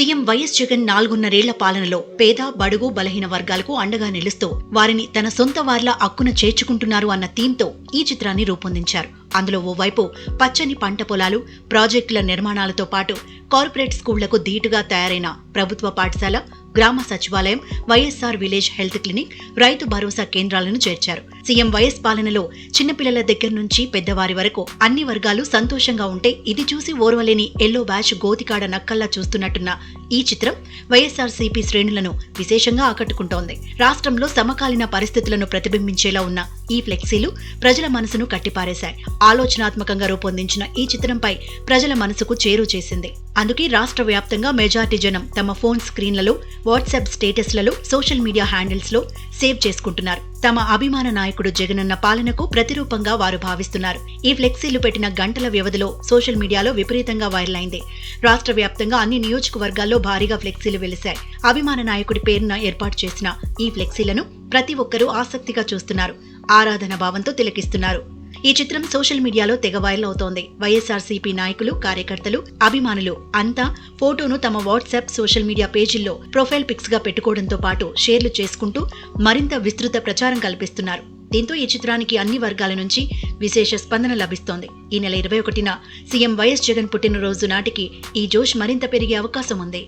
YS Jagan నాలుగున్నరేళ్ళ పాలనలో పేద బడుగు బలహీన వర్గాలకు అండగా నిలుస్తూ వారిని తన సొంత వార్ల అక్కున చేర్చుకుంటున్నారు అన్న థీమ్తో ఈ చిత్రాన్ని రూపొందించారు. అందులో ఓవైపు పచ్చని పంట పొలాలు ప్రాజెక్టుల నిర్మాణాలతో పాటు కార్పొరేట్ స్కూళ్ళకు ధీటుగా తయారైన ప్రభుత్వ పాఠశాల గ్రామ సచివాలయం YSR village health clinic Rythu Bharosa కేంద్రాలను చేర్చారు. సీఎం వైఎస్ పాలనలో చిన్నపిల్లల దగ్గర నుంచి పెద్దవారి వరకు అన్ని వర్గాలు సంతోషంగా ఉంటే ఇది చూసి ఓర్వలేని ఎల్లో బ్యాచ్ గోతికాడ నక్కల్లా చూస్తున్నట్టున్న ఈ చిత్రం వైఎస్ఆర్ సిపి శ్రేణులను విశేషంగా ఆకట్టుకుంటోంది. రాష్ట్రంలో సమకాలీన పరిస్థితులను ప్రతిబింబించేలా ఉన్న ఈ ఫ్లెక్సీలు ప్రజల మనసును కట్టిపారేశాయి. ఆలోచనాత్మకంగా రూపొందించిన ఈ చిత్రంపై ప్రజల మనసుకు చేరువ చేసింది. అందుకే రాష్ట్ర వ్యాప్తంగా మెజార్టీ జనం తమ ఫోన్ స్క్రీన్లలో వాట్సాప్ స్టేటస్లలో సోషల్ మీడియా హ్యాండిల్స్లో సేవ్ చేసుకుంటున్నారు. తమ అభిమాన నాయకుడు జగనన్న పాలనకు ప్రతిరూపంగా వారు భావిస్తున్నారు. ఈ ఫ్లెక్సీలు పెట్టిన గంటల వ్యవధిలో సోషల్ మీడియాలో విపరీతంగా వైరల్ అయింది రాష్ట్ర వ్యాప్తంగా అన్ని నియోజకవర్గాల్లో భారీగా ఫ్లెక్సీలు వెలిశాయి. అభిమాన నాయకుడి పేరున ఏర్పాటు చేసిన ఈ ఫ్లెక్సీలను ప్రతి ఒక్కరూ ఆసక్తిగా చూస్తున్నారు. ఆరాధన భావంతో తిలకిస్తున్నారు. ఈ చిత్రం సోషల్ మీడియాలో తెగ వైరల్ అవుతోంది. వైఎస్ఆర్సీపీ నాయకులు కార్యకర్తలు అభిమానులు అంతా ఫోటోను తమ వాట్సాప్ సోషల్ మీడియా పేజీల్లో ప్రొఫైల్ పిక్స్గా పెట్టుకోవడంతో పాటు షేర్లు చేసుకుంటూ మరింత విస్తృత ప్రచారం కల్పిస్తున్నారు. దీంతో ఈ చిత్రానికి అన్ని వర్గాల నుంచి విశేష స్పందన లభిస్తోంది. ఈ నెల ఇరవై ఒకటిన సీఎం వైఎస్ జగన్ పుట్టినరోజు నాటికి ఈ జోష్ మరింత పెరిగే అవకాశం ఉంది.